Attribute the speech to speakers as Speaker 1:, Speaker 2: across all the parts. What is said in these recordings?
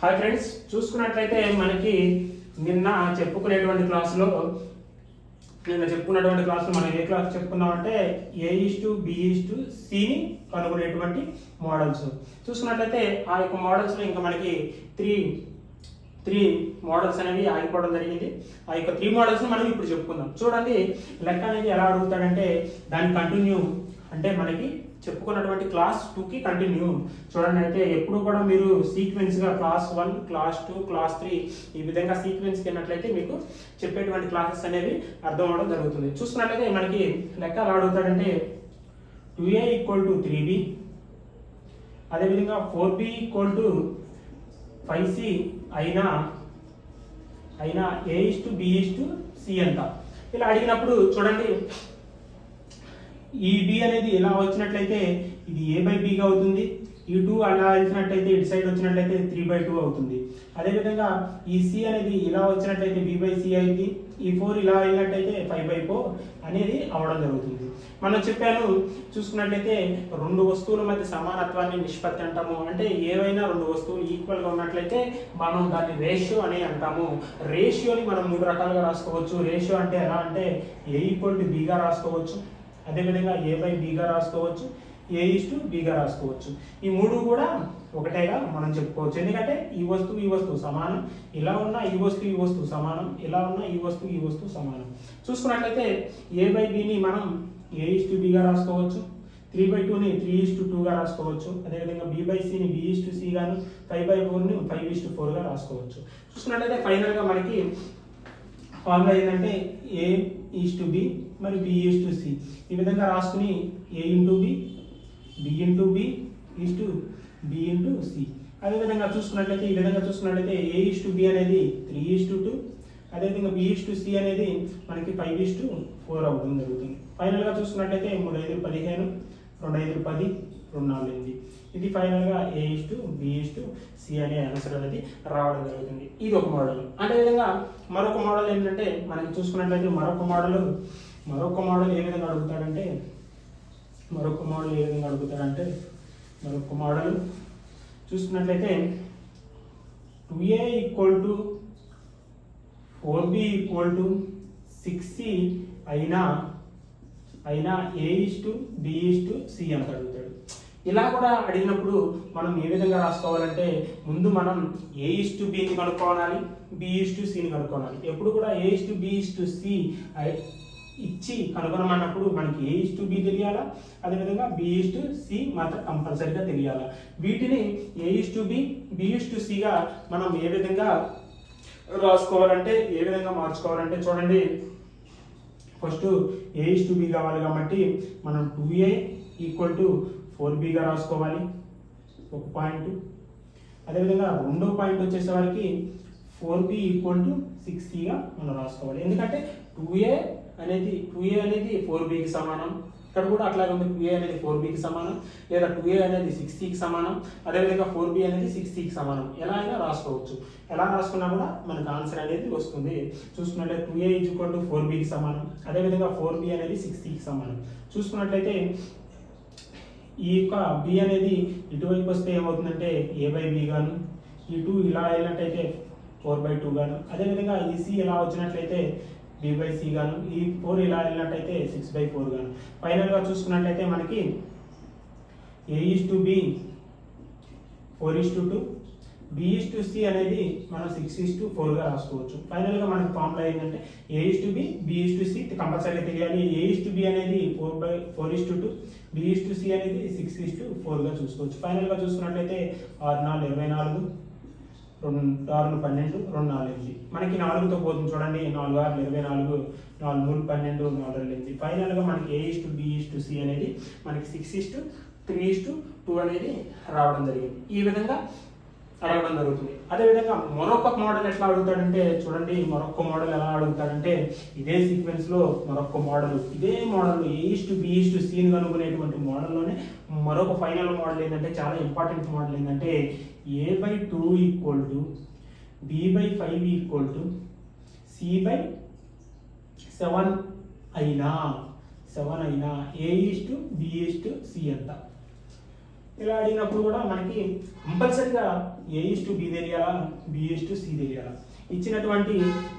Speaker 1: Hi friends చూసుకున్నట్లయితే మనకి నిన్న చెప్పుకునేటువంటి క్లాసులో నిన్న చెప్పుకున్నటువంటి క్లాసులో మనం ఏ క్లాస్ చెప్పుకున్నామంటే ఏ ఈస్ టు బి సిని కనుగొనేటువంటి మోడల్స్ చూసుకున్నట్లయితే ఆ యొక్క మోడల్స్లో ఇంకా మనకి త్రీ త్రీ మోడల్స్ అనేవి ఆగిపోవడం జరిగింది. ఆ యొక్క త్రీ మోడల్స్ని మనం ఇప్పుడు చెప్పుకుందాం. చూడండి లెక్క అనేది ఎలా అడుగుతాడంటే దాని కంటిన్యూ అంటే మనకి చెప్పుకున్నటువంటి క్లాస్ టూకి కంటిన్యూ. చూడండి అయితే ఎప్పుడు కూడా మీరు సీక్వెన్స్గా class one class two class three ఈ విధంగా సీక్వెన్స్కి వెళ్ళినట్లయితే మీకు చెప్పేటువంటి క్లాసెస్ అనేవి అర్థం అవడం జరుగుతుంది. చూసుకున్నట్లయితే మనకి లెక్క ఎలా అడుగుతాడంటే two A equal to three B అదేవిధంగా four B equal to five C అయినా అయినా A is to B is to C అంట. ఇలా అడిగినప్పుడు చూడండి ఈ బి అనేది ఇలా వచ్చినట్లయితే ఇది ఏ బై బిగా అవుతుంది. ఈ టూ అలా వచ్చినట్లయితే ఇటు సైడ్ వచ్చినట్లయితే త్రీ బై టూ అవుతుంది. అదేవిధంగా ఈ సి అనేది ఇలా వచ్చినట్లయితే బి బై సి అయింది. ఈ ఫోర్ ఇలా అయినట్టయితే ఫైవ్ బై ఫోర్ అనేది అవడం జరుగుతుంది. మనం చెప్పాను చూసుకున్నట్లయితే రెండు వస్తువుల మధ్య సమానత్వాన్ని నిష్పత్తి అంటాము. అంటే ఏవైనా రెండు వస్తువులు ఈక్వల్గా ఉన్నట్లయితే మనం దాన్ని రేషియో అని అంటాము. రేషియోని మనం మూడు రకాలుగా రాసుకోవచ్చు. రేషియో అంటే ఎలా అంటే ఏ ఈక్వల్ టు బీగా రాసుకోవచ్చు. అదేవిధంగా ఏ బై బీగా రాసుకోవచ్చు. ఏ ఇస్ బీగా రాసుకోవచ్చు. ఈ మూడు కూడా ఒకటేగా మనం చెప్పుకోవచ్చు. ఎందుకంటే ఈ వస్తువు ఈ వస్తువు సమానం. ఇలా ఉన్న ఈ వస్తువు ఈ వస్తువు సమానం. ఇలా ఉన్న ఈ వస్తువు ఈ వస్తువు సమానం. చూసుకున్నట్లయితే ఏ బై బీని మనం ఏ ఇస్ బీగా రాసుకోవచ్చు. త్రీ బై టూని త్రీ ఇస్టు టూగా రాసుకోవచ్చు. అదేవిధంగా బీ బై సిని బీ ఇస్టు సి గాను ఫైవ్ బై ఫోర్ని ఫైవ్ ఇస్టు ఫోర్గా రాసుకోవచ్చు. చూసుకున్నట్లయితే ఫైనల్గా మనకి ఫార్ములా ఏంటంటే ఏ ఈస్ టు బి మరి బి ఈస్ టు సి ఈ విధంగా రాసుకుని A into B B into B is to B into C అదేవిధంగా చూసుకున్నట్లయితే ఈ విధంగా చూసుకున్నట్లయితే ఏ ఈస్ టు బి అనేది త్రీ ఈస్ టు టూ అదేవిధంగా బి ఈస్ టు సి అనేది మనకి ఫైవ్ ఈస్ టు ఫోర్ అవ్వడం జరుగుతుంది. ఫైనల్గా చూసుకున్నట్లయితే మూడు ఐదు పదిహేను రెండు ఐదు పది రెండు నాలుగు ఎనిమిది. ఇది ఫైనల్గా A is to B is to C అనే ఆన్సర్ అనేది రావడం జరుగుతుంది. ఇది ఒక మోడల్ అదేవిధంగా మరొక మోడల్ ఏంటంటే మనకి చూసుకున్నట్లయితే మరొక మోడల్ మరొక మోడల్ ఏ విధంగా అడుగుతాడంటే మరొక మోడల్ ఏ విధంగా అడుగుతాడంటే మరొక మోడల్ చూసుకున్నట్లయితే two A equal to four B equal to six C అయినా అయినా A is to B is to C అంత అడుగుతాడు. ఇలా కూడా అడిగినప్పుడు మనం ఏ విధంగా రాసుకోవాలంటే ముందు మనం ఏ ఇస్ టు బిని కనుక్కోవాలి బి ఇస్ టు సిని కనుక్కోవాలి. ఎప్పుడు కూడా A is to B is to C ఇచ్చి కనుగొనమన్నప్పుడు మనకి ఏ ఇస్ టు బి తెలియాలా? అదేవిధంగా బి ఇస్ టు సి మాత్రం కంపల్సరీగా తెలియాలా? వీటిని A is to B B is to సిగా మనం ఏ విధంగా రాసుకోవాలంటే ఏ విధంగా మార్చుకోవాలంటే చూడండి. First A is to B కావాలి కాబట్టి మనం two A equal to four బిగా రాసుకోవాలి. ఒక పాయింట్. అదేవిధంగా రెండో పాయింట్ వచ్చేసరికి four B equal to six సిగా మనం రాసుకోవాలి. ఎందుకంటే టూ ఏ అనేది టూ ఏ అనేది ఫోర్ బికి సమానం. ఇక్కడ కూడా అట్లాగే ఉంది టూ ఏ అనేది ఫోర్ బికి సమానం. లేదా టూ ఏ అనేది సిక్స్ సికి సమానం. అదేవిధంగా ఫోర్ బి అనేది సిక్స్ సికి సమానం. ఎలా అయినా రాసుకోవచ్చు. ఎలా రాసుకున్నా కూడా మనకు ఆన్సర్ అనేది వస్తుంది. చూసుకున్నట్లయితే two A equal to four బికి సమానం. అదేవిధంగా ఫోర్ బి అనేది సిక్స్ సికి సమానం. చూసుకున్నట్లయితే ఈ యొక్క బి అనేది ఇటువైపు వస్తే ఏమవుతుందంటే ఏ బై బి గాను ఈ టూ ఇలా వెళ్ళినట్టయితే ఫోర్ బై టూ గాను. అదేవిధంగా ఈ సి ఇలా వచ్చినట్లయితే బి బై సి గాను ఈ ఫోర్ ఇలా వెళ్ళినట్టయితే సిక్స్ బై ఫోర్ గాను ఫైనల్గా చూసుకున్నట్లయితే మనకి A is to B four is to two B is to C అనేది మనం సిక్స్ ఈస్ టు ఫోర్గా రాసుకోవచ్చు ఫైనల్గా మనకి ఫార్ములా ఏంటంటే A is to B B is to C కంపల్సరీగా తెలియాలి ఏ ఈస్ టు బి అనేది four by four is to two B is to C అనేది సిక్స్ ఈస్ టు ఫోర్గా చూసుకోవచ్చు ఫైనల్గా చూసుకున్నట్లయితే ఆరు నాలుగు ఇరవై నాలుగు రెండు ఆరు పన్నెండు రెండు నాలుగు ఎనిమిది మనకి నాలుగుతో పోతుంది చూడండి. నాలుగు ఆరు ఇరవై నాలుగు నాలుగు మూడు పన్నెండు నాలుగు ఎనిమిది. ఫైనల్గా మనకి A is to B is to C అనేది మనకి six is to three is to two అనేది రావడం జరిగింది. ఈ విధంగా అడగడం జరుగుతుంది. అదేవిధంగా మరొక మోడల్ ఎట్లా అడుగుతాడంటే చూడండి మరొక మోడల్ ఎలా అడుగుతాడంటే ఇదే సీక్వెన్స్లో మరొక మోడల్ ఇదే model is to B is scene కనుగొనేటువంటి మోడల్లోనే మరొక ఫైనల్ మోడల్ ఏంటంటే చాలా ఇంపార్టెంట్ మోడల్ ఏంటంటే A by two equal to B by five equal to C by seven అయినా సెవెన్ అయినా A is to B is to C ఎంత ఇలా అడిగినప్పుడు కూడా మనకి కంపల్సరిగా ఏ ఇస్ బి తెలియాలా? బి ఇస్ సి తెలియాలా? ఇచ్చినటువంటి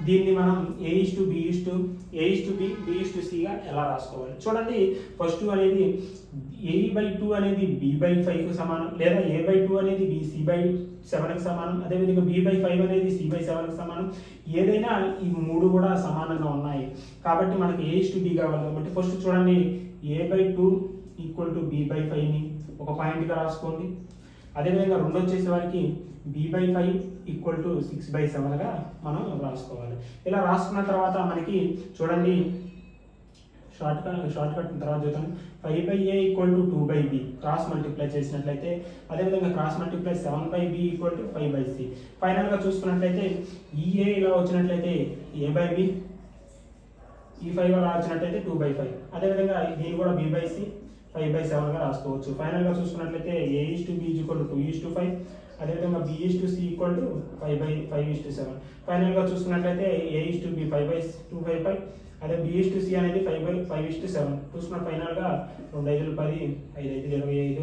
Speaker 1: దీన్ని మనం A is to B is to A is to B B is to సిగా ఎలా రాసుకోవాలి? చూడండి ఫస్ట్ అనేది ఏ బై టూ అనేది బి బై ఫైవ్కి సమానం లేదా ఏ బై టూ అనేది బి సి బై సెవెన్కి సమానం అదేవిధంగా బి బై ఫైవ్ అనేది సి బై సెవెన్కి సమానం. ఏదైనా ఈ మూడు కూడా సమానంగా ఉన్నాయి. కాబట్టి మనకి ఏ ఇస్ టు బి కావాలి. కాబట్టి ఫస్ట్ చూడండి A by two equal to B by ఫైవ్ని ఒక పాయింట్గా రాసుకోండి. అదేవిధంగా రెండు వచ్చేసే వారికి B by five equal to six by సెవెన్గా మనం రాసుకోవాలి. ఇలా రాసుకున్న తర్వాత మనకి చూడండి షార్ట్ కట్ షార్ట్ కట్ తర్వాత చూద్దాం. Five by A equal to two by B cross multiply చేసినట్లయితే అదేవిధంగా cross multiply seven by B equal to five by C ఫైనల్గా చూసుకున్నట్లయితే ఈ ఏ ఇలా వచ్చినట్లయితే ఏ బై బి ఈ ఫైవ్ అలా వచ్చినట్లయితే టూ బై ఫైవ్ అదేవిధంగా దీన్ని కూడా B by C five by సెవెన్గా రాసుకోవచ్చు. ఫైనల్గా చూసుకున్నట్లయితే A is to B equal to two is to five అదేవిధంగా B is to C equal to five by five is to seven ఫైనల్గా చూసుకున్నట్లయితే A is to B five by two five five అదే B is to C అనేది five by five is to seven చూసుకున్న ఫైనల్గా రెండు ఐదులు పది ఐదు ఐదులు ఇరవై ఐదు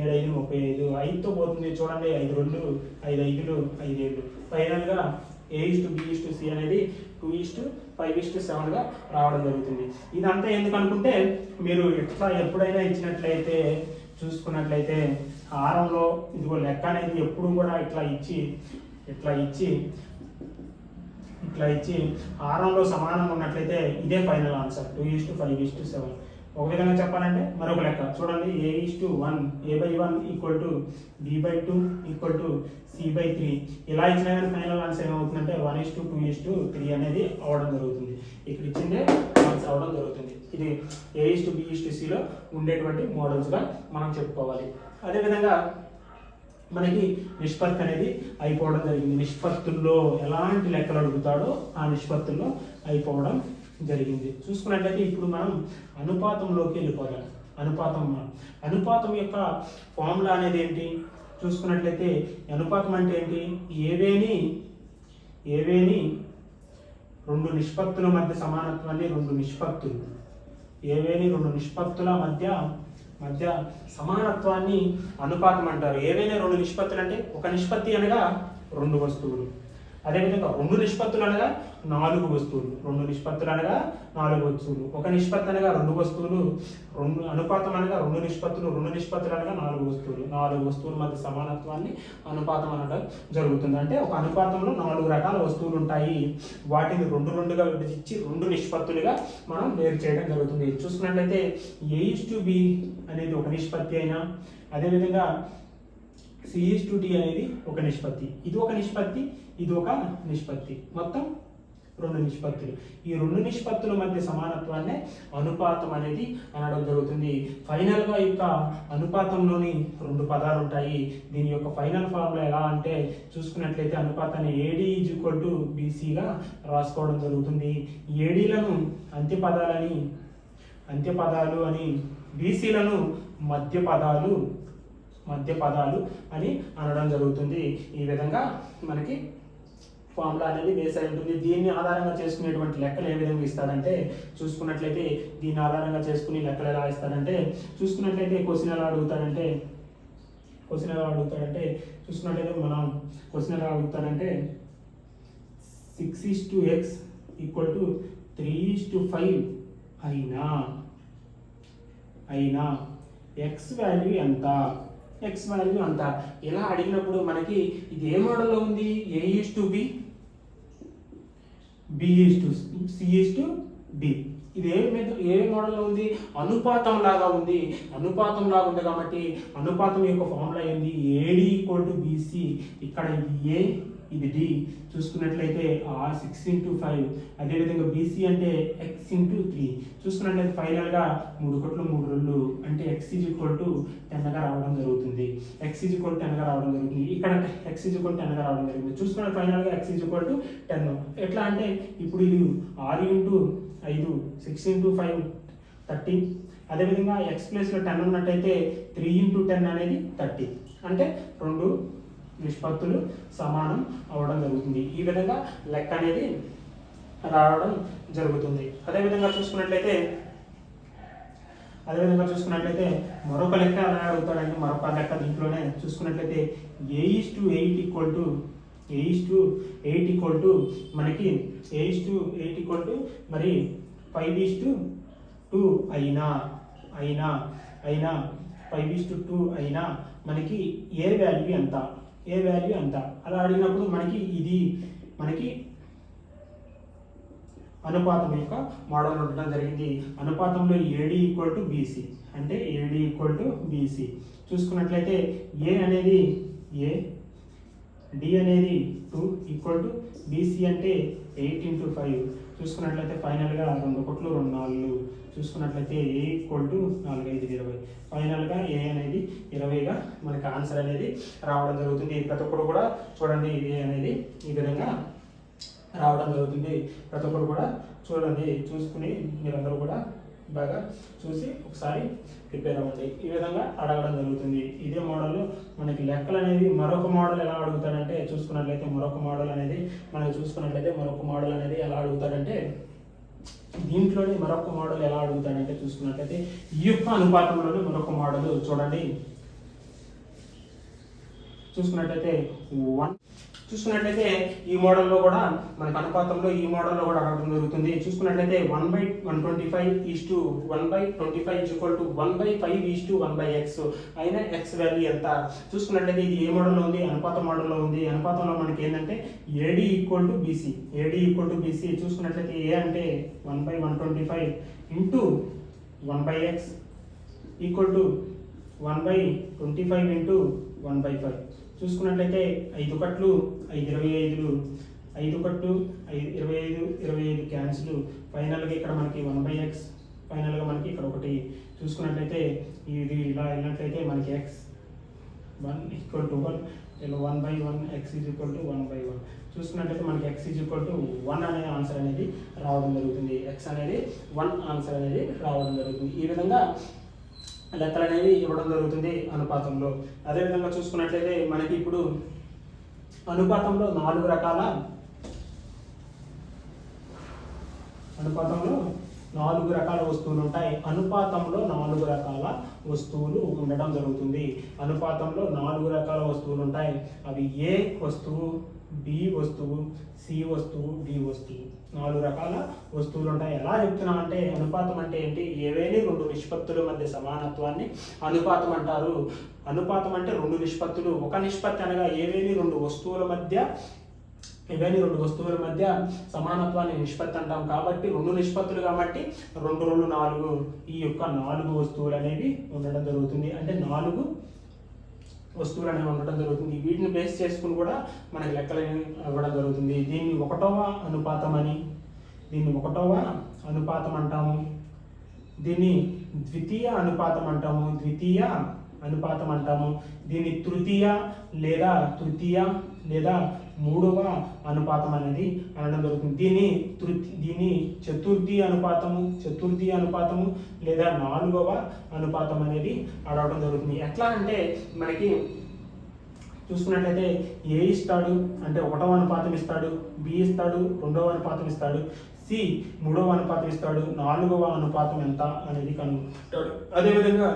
Speaker 1: ఏడు ఐదు ముప్పై ఐదు ఐదుతో పోతుంది చూడండి ఐదు రెండు ఐదు ఐదులు ఐదు ఏడు. ఫైనల్గా A is to B is to C అనేది two is to five is to సెవెన్గా రావడం జరుగుతుంది. ఇదంతా ఎందుకు అనుకుంటే మీరు ఎట్లా ఎప్పుడైనా ఇచ్చినట్లయితే చూసుకున్నట్లయితే హారంలో ఇదిగో లెక్క అనేది ఎప్పుడు కూడా ఇట్లా ఇచ్చి ఇట్లా ఇచ్చి ఇట్లా ఇచ్చి హారంలో సమానంగా ఉన్నట్లయితే ఇదే final answer two is to five is to seven ఒక విధంగా చెప్పాలంటే మరొక లెక్క. చూడండి A is to one A by one equal to B by two equal to C by three ఇలా ఇచ్చినా కానీ ఫైనల్ ఆన్సర్ ఏమవుతుందంటే one is to two is to three అనేది అవడం జరుగుతుంది. ఇక్కడ ఇచ్చిందే ఆన్సర్ అవడం జరుగుతుంది. ఇది A is to B is to సిలో ఉండేటువంటి మోడల్స్గా మనం చెప్పుకోవాలి. అదేవిధంగా మనకి నిష్పత్తి అనేది అయిపోవడం జరిగింది. నిష్పత్తుల్లో ఎలాంటి లెక్కలు అడుగుతాడో ఆ నిష్పత్తుల్లో అయిపోవడం జరిగింది. చూసుకున్నట్లయితే ఇప్పుడు మనం అనుపాతంలోకి వెళ్ళిపోదాం. అనుపాతం మనం అనుపాతం యొక్క ఫార్ములా అనేది ఏంటి? చూసుకున్నట్లయితే అనుపాతం అంటే ఏంటి? ఏవేని ఏవేని రెండు నిష్పత్తుల మధ్య సమానత్వాన్ని రెండు నిష్పత్తులు. ఏవేని రెండు నిష్పత్తుల మధ్య మధ్య సమానత్వాన్ని అనుపాతం అంటారు. ఏవైనా రెండు నిష్పత్తులు అంటే ఒక నిష్పత్తి అనగా రెండు వస్తువులు. అదేవిధంగా రెండు నిష్పత్తులు అనగా నాలుగు వస్తువులు. రెండు నిష్పత్తులు అనగా నాలుగు వస్తువులు. ఒక నిష్పత్తి అనగా రెండు వస్తువులు. రెండు అనుపాతం అనగా రెండు నిష్పత్తులు. రెండు నిష్పత్తులు అనగా నాలుగు వస్తువులు. నాలుగు వస్తువుల మధ్య సమానత్వాన్ని అనుపాతం అనడం జరుగుతుంది. అంటే ఒక అనుపాతంలో నాలుగు రకాల వస్తువులు ఉంటాయి. వాటిని రెండు రెండుగా విభజించి రెండు నిష్పత్తులుగా మనం వేరు చేయడం జరుగుతుంది. చూసుకున్నట్లయితే ఏ టు బి అనేది ఒక నిష్పత్తి అయినా అదేవిధంగా సిఈస్ టు డి అనేది ఒక నిష్పత్తి. ఇది ఒక నిష్పత్తి ఇది ఒక నిష్పత్తి. మొత్తం రెండు నిష్పత్తులు. ఈ రెండు నిష్పత్తుల మధ్య సమానత్వాన్నే అనుపాతం అనేది అనడం జరుగుతుంది. ఫైనల్గా యొక్క అనుపాతంలోని రెండు పదాలు ఉంటాయి. దీని యొక్క ఫైనల్ ఫార్ములా ఎలా అంటే చూసుకున్నట్లయితే అనుపాతాన్ని ఏడీ ఈజ్ ఈక్వల్ టు బీసీగా రాసుకోవడం జరుగుతుంది. ఏడీలను అంత్య పదాలని అంత్య పదాలు అని బీసీలను మధ్య పదాలు మధ్య పదాలు అని అనడం జరుగుతుంది. ఈ విధంగా మనకి ఫార్ములా అనేది బేస్ అయి ఉంటుంది. దీన్ని ఆధారంగా చేసుకునేటువంటి లెక్కలు ఏ విధంగా ఇస్తారంటే చూసుకున్నట్లయితే దీన్ని ఆధారంగా చేసుకుని లెక్కలు ఎలా ఇస్తారంటే చూసుకున్నట్లయితే క్వశ్చన్ ఎలా అడుగుతారంటే క్వశ్చన్ ఎలా అడుగుతారంటే చూసుకున్నట్లయితే మనం క్వశ్చన్ ఎలా అడుగుతారంటే six is to X equal to three is to five అయినా అయినా ఎక్స్ వాల్యూ ఎంత? ఎక్స్ వాల్యూ అంత. ఇలా అడిగినప్పుడు మనకి ఇది ఏ మోడల్లో ఉంది? A is to B B is to C is to B ఇది ఏ మీద ఏ మోడల్లో ఉంది? అనుపాతం లాగా ఉంది. అనుపాతం లాగా ఉంది కాబట్టి అనుపాతం యొక్క ఫార్ములా ఏంది? ఏడి ఈక్వల్ టు బీసీ ఇక్కడ ఇది ఏ ఇది డి చూసుకున్నట్లయితే ఆర్ సిక్స్ ఇంటూ ఫైవ్ అదేవిధంగా బీసీ అంటే ఎక్స్ ఇంటూ త్రీ చూసుకున్నట్లయితే ఫైనల్గా మూడు కోట్లు మూడు రెండు అంటే ఎక్స్ ఈజ్ ఈక్వల్ టు టెన్గా రావడం జరుగుతుంది. ఎక్స్ ఈజ్ ఈక్వల్ టెన్గా రావడం జరుగుతుంది. ఇక్కడ ఎక్స్ ఈజ్ ఈక్వల్ టెన్గా రావడం జరుగుతుంది చూసుకున్న ఫైనల్గా X is equal to ten ఎట్లా అంటే ఇప్పుడు ఇది ఆరు ఇంటూ ఐదు సిక్స్ ఇంటూ ఫైవ్ థర్టీ అదేవిధంగా ఎక్స్ ప్లేస్లో టెన్ ఉన్నట్టయితే త్రీ ఇంటూ టెన్ అనేది థర్టీ అంటే రెండు నిష్పత్తులు సమానం అవడం జరుగుతుంది. ఈ విధంగా లెక్క అనేది రావడం జరుగుతుంది. అదేవిధంగా చూసుకున్నట్లయితే అదేవిధంగా చూసుకున్నట్లయితే మరొక లెక్క ఎలా అడుగుతాడంటే మరొక లెక్క దీంట్లోనే చూసుకున్నట్లయితే A to eight equal to A to eight equal to మనకి A to eight equal to మరి ఫైవ్ ఈస్ టు టూ అయినా అయినా అయినా ఫైవ్ ఈస్ టు టూ అయినా మనకి ఏ వాల్యూ ఎంత? ఏ వాల్యూ ఎంత అలా అడిగినప్పుడు మనకి ఇది మనకి అనుపాతం యొక్క మోడల్ ఉండడం జరిగింది. అనుపాతంలో ఏడి ఈక్వల్ టు బీసీ అంటే ఏడి ఈక్వల్ టు బీసీ చూసుకున్నట్లయితే ఏ అనేది ఏ డి అనేది టూ ఈక్వల్ టు బీసీ అంటే ఎయిట్ ఇంటూ ఫైవ్ చూసుకున్నట్లయితే ఫైనల్గా రెండు కోట్లు రెండు నాలుగు చూసుకున్నట్లయితే ఏ ఈక్వల్ టు నాలుగు ఐదు ఇరవై. ఫైనల్గా ఏ అనేది ఇరవైగా మనకి ఆన్సర్ అనేది రావడం జరుగుతుంది. ప్రతి ఒక్కరు కూడా చూడండి ఏ అనేది ఈ విధంగా రావడం జరుగుతుంది. ప్రతి ఒక్కరు కూడా చూడండి చూసుకుని మీరందరూ కూడా బాగా చూసి ఒకసారి ప్రిపేర్ అవ్వండి. ఈ విధంగా అడగడం జరుగుతుంది. ఇదే మోడల్ మనకి లెక్కలు అనేది మరొక మోడల్ ఎలా అడుగుతాడంటే చూసుకున్నట్లయితే మరొక మోడల్ అనేది మనకి చూసుకున్నట్లయితే మరొక మోడల్ అనేది ఎలా అడుగుతాడంటే దీంట్లోనే మరొక మోడల్ ఎలా అడుగుతాడంటే చూసుకున్నట్లయితే ఈ యొక్క అనుపాతంలోనే మరొక మోడల్ చూడండి. చూసుకున్నట్లయితే వన్ చూసుకున్నట్లయితే ఈ మోడల్లో కూడా మనకు అనుపాతంలో ఈ మోడల్లో కూడా అడగడం జరుగుతుంది. చూసుకున్నట్లయితే one by one twenty five is to one by twenty five is equal to one by five is to one by x. అయినా ఎక్స్ వాల్యూ ఎంత? చూసుకున్నట్లయితే ఇది ఏ మోడల్లో ఉంది? అనుపాత మోడల్లో ఉంది. అనుపాతంలో మనకి ఏంటంటే AD equal to BC AD equal to BC చూసుకున్నట్లయితే ఏ అంటే one by one twenty five into one by x equal to one by twenty five into one by five. చూసుకున్నట్లయితే ఐదు కట్లు ఐదు ఇరవై ఐదులు ఐదు కట్టు ఐదు ఇరవై ఐదు ఇరవై ఐదు క్యాన్సిల్. ఫైనల్గా ఇక్కడ మనకి వన్ బై ఎక్స్. ఫైనల్గా మనకి ఇక్కడ ఒకటి. చూసుకున్నట్లయితే ఇది ఇలా వెళ్ళినట్లయితే మనకి x. One equal to one. ఇలా one by one x is equal to one by one. చూసుకున్నట్లయితే మనకి x is equal to one అనే ఆన్సర్ అనేది రావడం జరుగుతుంది. ఎక్స్ అనేది వన్ ఆన్సర్ అనేది రావడం జరుగుతుంది. ఈ విధంగా లెక్కలు అనేవి ఇవ్వడం జరుగుతుంది అనుపాతంలో. అదేవిధంగా చూసుకున్నట్లయితే మనకి ఇప్పుడు అనుపాతంలో నాలుగు రకాల అనుపాతంలో నాలుగు రకాల వస్తువులు ఉంటాయి. అనుపాతంలో నాలుగు రకాల వస్తువులు ఉండడం జరుగుతుంది. అనుపాతంలో నాలుగు రకాల వస్తువులు ఉంటాయి. అవి ఏ వస్తువు? బి వస్తువు సి వస్తువు డి వస్తువు. నాలుగు రకాల వస్తువులు ఉంటాయి ఎలా చెప్తున్నాం అంటే అనుపాతం అంటే ఏంటి? ఏవైనా రెండు నిష్పత్తుల మధ్య సమానత్వాన్ని అనుపాతం అంటారు. అనుపాతం అంటే రెండు నిష్పత్తులు. ఒక నిష్పత్తి అనగా ఏవేని రెండు వస్తువుల మధ్య ఇవన్నీ రెండు వస్తువుల మధ్య సమానత్వాన్ని నిష్పత్తి అంటాం. కాబట్టి రెండు నిష్పత్తులు కాబట్టి రెండు రెండు నాలుగు ఈ యొక్క నాలుగు వస్తువులు అనేవి ఉండడం జరుగుతుంది. అంటే నాలుగు వస్తువులు అనేవి ఉండడం జరుగుతుంది. వీటిని బేస్ చేసుకుని కూడా మనకి లెక్కలు ఇవ్వడం జరుగుతుంది. దీన్ని ఒకటవ అనుపాతం అని దీన్ని ఒకటవ అనుపాతం అంటాము. దీన్ని ద్వితీయ అనుపాతం అంటాము. ద్వితీయ అనుపాతం అంటాము. దీన్ని తృతీయ లేదా తృతీయ లేదా మూడవ అనుపాతం అనేది అనడం జరుగుతుంది. దీన్ని తృతీ దీన్ని చతుర్థి అనుపాతము చతుర్థి అనుపాతము లేదా నాలుగవ అనుపాతం అనేది అడగడం జరుగుతుంది. ఎట్లా అంటే మనకి చూసుకున్నట్లయితే ఏ ఇస్తాడు? అంటే ఒకటవ అనుపాతం ఇస్తాడు బి ఇస్తాడు రెండవ అనుపాతం ఇస్తాడు సి మూడవ అనుపాతం ఇస్తాడు నాలుగవ అనుపాతం ఎంత అనేది కనుగొంటాడు అదేవిధంగా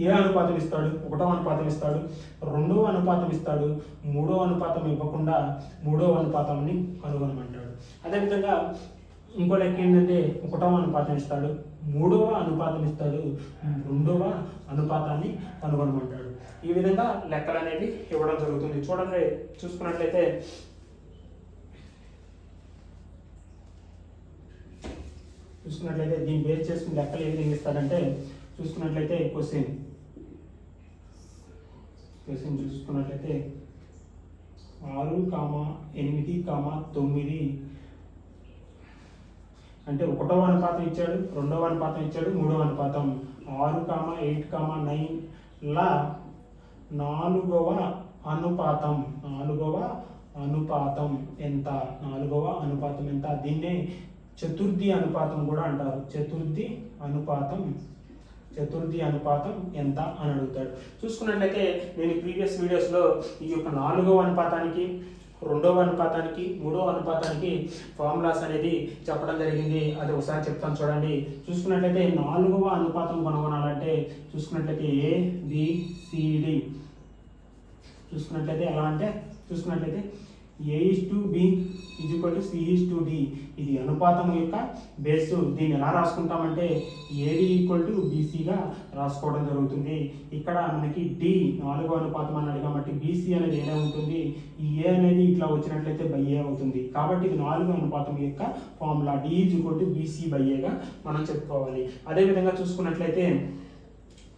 Speaker 1: ఏ అనుపాతం ఇస్తాడు? ఒకటో అనుపాతం ఇస్తాడు. రెండవ అనుపాతం ఇస్తాడు. మూడో అనుపాతం ఇవ్వకుండా మూడవ అనుపాతంని కనుగొనమంటాడు. అదేవిధంగా ఇంకో లెక్క ఏంటంటే ఒకటవ అనుపాతం ఇస్తాడు మూడవ అనుపాతం ఇస్తాడు రెండవ అనుపాతాన్ని కనుగొనమంటాడు. ఈ విధంగా లెక్కలు అనేవి ఇవ్వడం జరుగుతుంది. చూడండి చూసుకున్నట్లయితే చూసుకున్నట్లయితే దీన్ని బేస్ చేసుకుని లెక్కలు ఏ విధంగా ఇస్తాడంటే చూసుకున్నట్లయితే క్వశ్చన్. క్వశ్చన్ చూసుకున్నట్లయితే ఆరు కామ ఎనిమిది కామ తొమ్మిది. అంటే ఒకటవ అనుపాతం ఇచ్చాడు రెండవ అనుపాతం ఇచ్చాడు మూడవ అనుపాతం. ఆరు కామ ఎయిట్ కామ నైన్ లా నాలుగవ అనుపాతం. నాలుగవ అనుపాతం ఎంత? నాలుగవ అనుపాతం ఎంత? దీన్నే చతుర్థి అనుపాతం కూడా అంటారు. చతుర్థి అనుపాతం చతుర్థి అనుపాతం ఎంత అని అడుగుతాడు. చూసుకున్నట్లయితే నేను ప్రీవియస్ వీడియోస్లో ఈ యొక్క నాలుగవ అనుపాతానికి రెండవ అనుపాతానికి మూడవ అనుపాతానికి ఫార్ములాస్ అనేది చెప్పడం జరిగింది. అది ఒకసారి చెప్తాను చూడండి. చూసుకున్నట్లయితే నాలుగవ అనుపాతం కనుగొనాలంటే చూసుకున్నట్లయితే ఏ బిసిడి చూసుకున్నట్లయితే ఎలా అంటే చూసుకున్నట్లయితే A is to B is equal to C is to D ఇది అనుపాతం యొక్క బేస్. దీన్ని ఎలా రాసుకుంటామంటే ఏడి ఈక్వల్ టు బీసీగా రాసుకోవడం జరుగుతుంది. ఇక్కడ మనకి డి నాలుగో అనుపాతం అన్నాడు కాబట్టి బీసీ అనేది ఏడే ఉంటుంది? ఈ ఏ అనేది ఇట్లా వచ్చినట్లయితే బై ఏ అవుతుంది. కాబట్టి ఇది నాలుగో అనుపాతం యొక్క formula. D is equal to BC by ఏగా మనం చెప్పుకోవాలి. అదేవిధంగా చూసుకున్నట్లయితే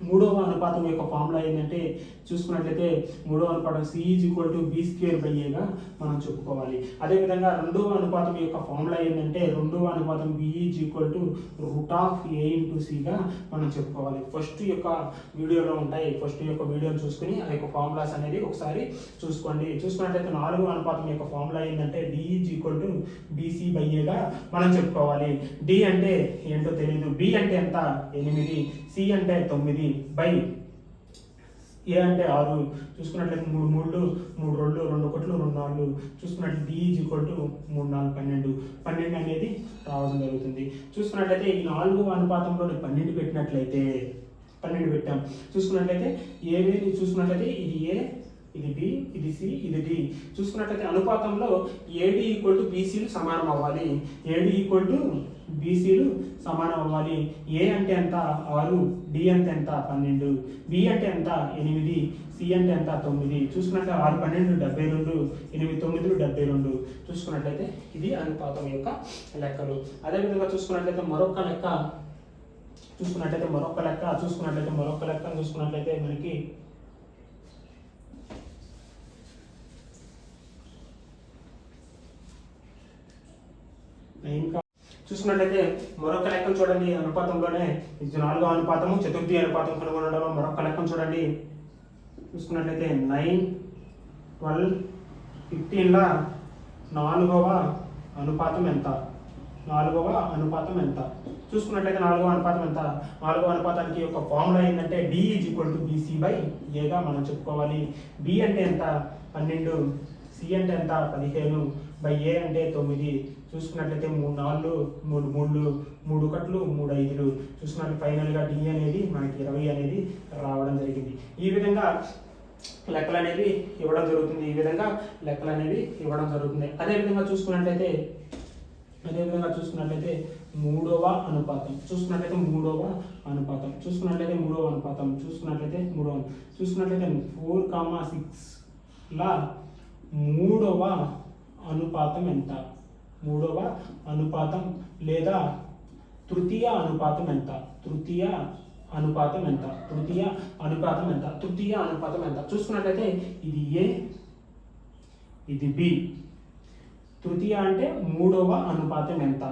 Speaker 1: మూడవ అనుపాతం యొక్క ఫార్ములా ఏంటంటే చూసుకున్నట్లయితే మూడవ అనుపాతం C is equal to B square by ఏగా మనం చెప్పుకోవాలి. అదేవిధంగా రెండవ అనుపాతం యొక్క ఫార్ములా ఏంటంటే రెండవ అనుపాతం B is equal to root of A into సిగా మనం చెప్పుకోవాలి. ఫస్ట్ యొక్క వీడియోలో ఉంటాయి. ఫస్ట్ యొక్క వీడియోని చూసుకుని ఆ యొక్క ఫార్ములాస్ అనేది ఒకసారి చూసుకోండి. చూసుకున్నట్లయితే నాలుగవ అనుపాతం యొక్క ఫార్ములా ఏంటంటే D is equal to BC by ఏగా మనం చెప్పుకోవాలి. డి అంటే ఏంటో తెలియదు బి అంటే ఎంత? ఎనిమిది. సి అంటే తొమ్మిది బై ఏ అంటే ఆరు చూసుకున్నట్లయితే మూడు మూడు మూడు రెండు రెండు ఒకట్లు రెండు నాలుగు. చూసుకున్నట్లయితే డి ఈక్వల్ టు మూడు నాలుగు పన్నెండు. పన్నెండు అనేది రావడం జరుగుతుంది. చూసుకున్నట్లయితే ఈ నాలుగు అనుపాతంలో పన్నెండు పెట్టినట్లయితే పన్నెండు పెట్టాం. చూసుకున్నట్లయితే ఏవేది చూసుకున్నట్లయితే ఇది ఏ ఇది బి ఇది సి ఇది డి చూసుకున్నట్లయితే అనుపాతంలో ఏడి ఈక్వల్ టు బీసీలు సమానం అవ్వాలి. ఏడి ఈక్వల్ టు బీసీలు సమానం అవ్వాలి. ఏ అంటే ఎంత? ఆరు. డి అంటే ఎంత? పన్నెండు. బి అంటే ఎంత? ఎనిమిది. సి అంటే ఎంత? తొమ్మిది. చూసుకున్నట్లయితే ఆరు పన్నెండు డెబ్బై రెండు. ఎనిమిది తొమ్మిదిలు డెబ్బై రెండు. చూసుకున్నట్లయితే ఇది అనుపాతం యొక్క లెక్కలు. అదేవిధంగా చూసుకున్నట్లయితే మరొక లెక్క. చూసుకున్నట్లయితే మరొక లెక్క. చూసుకున్నట్లయితే మరొక లెక్క. చూసుకున్నట్లయితే మనకి ఇంకా చూసుకున్నట్లయితే మరొక లెక్కను చూడండి. అనుపాతంలోనే ఇది నాలుగో అనుపాతము చతుర్థి అనుపాతం కనుగొనడంలో మరొక లెక్కను చూడండి. చూసుకున్నట్లయితే నైన్ ట్వెల్వ్ ఫిఫ్టీన్ల నాలుగవ అనుపాతం ఎంత? నాలుగవ అనుపాతం ఎంత? చూసుకున్నట్లయితే నాలుగవ అనుపాతం ఎంత? నాలుగవ అనుపాతానికి యొక్క ఫార్ములా ఏంటంటే D is equal to BC by ఏగా మనం చెప్పుకోవాలి. బి అంటే ఎంత? పన్నెండు సి అంటే ఎంత? పదిహేను బై ఏ అంటే తొమ్మిది. చూసుకున్నట్లయితే మూడు నాలుగు మూడు మూడు మూడు ఒకట్లు మూడు ఐదులు. చూసుకున్నట్లు ఫైనల్గా డి అనేది మనకి ఇరవై అనేది రావడం జరిగింది. ఈ విధంగా లెక్కలు అనేవి ఇవ్వడం జరుగుతుంది. ఈ విధంగా లెక్కలు అనేవి ఇవ్వడం జరుగుతుంది. అదే విధంగా చూసుకున్నట్లయితే అదేవిధంగా చూసుకున్నట్లయితే మూడవ అనుపాతం. చూసుకున్నట్లయితే మూడవ అనుపాతం. చూసుకున్నట్లయితే మూడవ అనుపాతం. చూసుకున్నట్లయితే మూడవ చూసుకున్నట్లయితే ఫోర్ కామా సిక్స్లా మూడవ అనుపాతం ఎంత? మూడవ అనుపాతం లేదా తృతీయ అనుపాతం ఎంత? తృతీయ అనుపాతం ఎంత? తృతీయ అనుపాతం ఎంత? తృతీయ అనుపాతం ఎంత? చూసుకున్నట్లయితే ఇది ఏ? ఇది బి. తృతీయ అంటే మూడవ అనుపాతం ఎంత?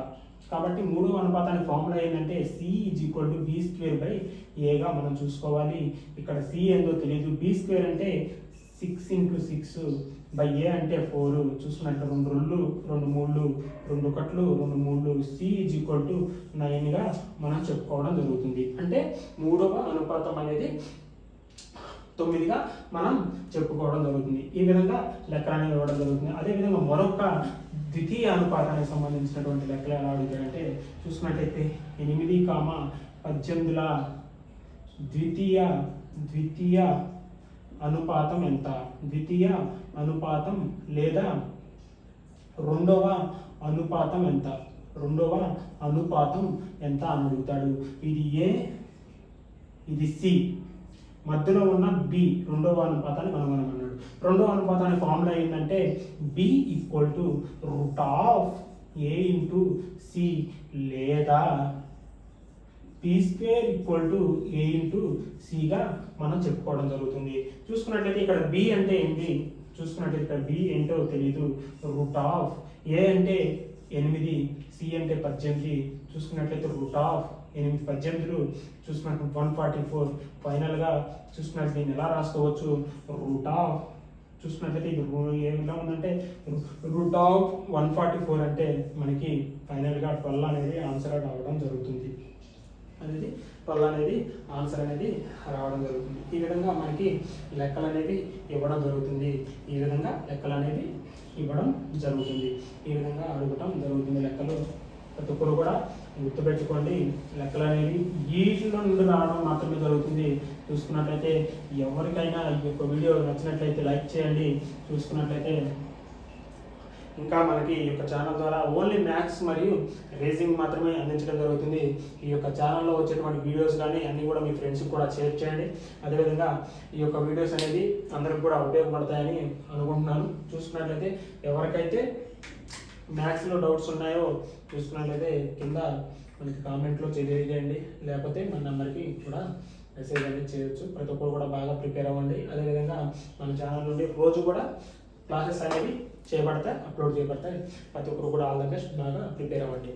Speaker 1: కాబట్టి మూడవ అనుపాతానికి ఫార్ములా ఏంటంటే C is equal to B square by ఏగా మనం చూసుకోవాలి. ఇక్కడ సి ఏందో తెలియదు బి స్క్వేర్ అంటే six into six by A అంటే ఫోర్. చూసుకున్నట్టు రెండు రెండు రెండు మూడు రెండు ఒకట్లు రెండు మూడు సి ఈజ్ ఈక్వల్ టు నైన్గా మనం చెప్పుకోవడం జరుగుతుంది. అంటే మూడవ అనుపాతం అనేది తొమ్మిదిగా మనం చెప్పుకోవడం జరుగుతుంది. ఈ విధంగా లెక్కలు అనేవి ఇవ్వడం జరుగుతుంది. అదేవిధంగా మరొక ద్వితీయ అనుపాతానికి సంబంధించినటువంటి లెక్కలు ఎలా అడుగుతాయంటే చూసుకున్నట్టయితే ఎనిమిది కామ పద్దెనిమిదిల ద్వితీయ ద్వితీయ అనుపాతం ఎంత? ద్వితీయ అనుపాతం లేదా రెండవ అనుపాతం ఎంత? రెండవ అనుపాతం ఎంత అని అడుగుతాడు. ఇది ఏ? ఇది సి. మధ్యలో ఉన్న బి రెండవ అనుపాతాన్ని కనుగొనమన్నాడు రెండవ అనుపాతానికి ఫార్ములా ఏంటంటే B equal to root of A into C లేదా B square equal to A into సిగా మనం చెప్పుకోవడం జరుగుతుంది. చూసుకున్నట్లయితే ఇక్కడ బి అంటే ఏంటి? చూసుకున్నట్లయితే ఇక్కడ బి ఏంటో తెలీదు. రూట్ ఆఫ్ ఏ అంటే ఎనిమిది సి అంటే పద్దెనిమిది. చూసుకున్నట్లయితే రూట్ ఆఫ్ ఎనిమిది పద్దెనిమిదిలు చూసుకున్నట్టు వన్ ఫార్టీ ఫోర్ ఫైనల్గా చూసుకున్నట్టు దీన్ని ఎలా రాసుకోవచ్చు? రూట్ ఆఫ్ చూసుకున్నట్లయితే ఇది రూ- ఎలా ఉందంటే root of one forty four అంటే మనకి ఫైనల్గా ట్వెల్వ్ అనేది ఆన్సర్ రావడం జరుగుతుంది. అనేది ట్వెల్వ్ అనేది ఆన్సర్ అనేది రావడం జరుగుతుంది. ఈ విధంగా మనకి లెక్కలు అనేవి ఇవ్వడం జరుగుతుంది. ఈ విధంగా లెక్కలు అనేవి ఇవ్వడం జరుగుతుంది. ఈ విధంగా అడగటం జరుగుతుంది లెక్కలు. ప్రతి ఒక్కరు కూడా గుర్తుపెట్టుకోండి లెక్కలు అనేవి వీటిలో నుండి రావడం మాత్రమే జరుగుతుంది. చూసుకున్నట్లయితే ఎవరికైనా ఈ యొక్క వీడియో నచ్చినట్లయితే లైక్ చేయండి. చూసుకున్నట్లయితే ఇంకా మనకి ఈ యొక్క ఛానల్ ద్వారా ఓన్లీ మ్యాథ్స్ మరియు రేసింగ్ మాత్రమే అందించడం జరుగుతుంది. ఈ యొక్క ఛానల్లో వచ్చేటువంటి వీడియోస్ కానీ అన్నీ కూడా మీ ఫ్రెండ్స్కి కూడా షేర్ చేయండి. అదేవిధంగా ఈ యొక్క వీడియోస్ అనేది అందరికి కూడా ఉపయోగపడతాయని అనుకుంటున్నాను. చూసుకున్నట్లయితే ఎవరికైతే మ్యాథ్స్లో డౌట్స్ ఉన్నాయో చూసుకున్నట్లయితే కింద మనకి కామెంట్లో తెలియజేయండి. లేకపోతే మన నెంబర్కి కూడా మెసేజ్ అనేది చేయొచ్చు. ప్రతి ఒక్కరు కూడా బాగా ప్రిపేర్ అవ్వండి. అదేవిధంగా మన ఛానల్ నుండి రోజు కూడా క్లాసెస్ అనేవి చేయబడతాయి అప్లోడ్ చేయబడతాయి. ప్రతి ఒక్కరు కూడా ఆల్ ద బెస్ట్ బాగా ప్రిపేర్ అవ్వండి.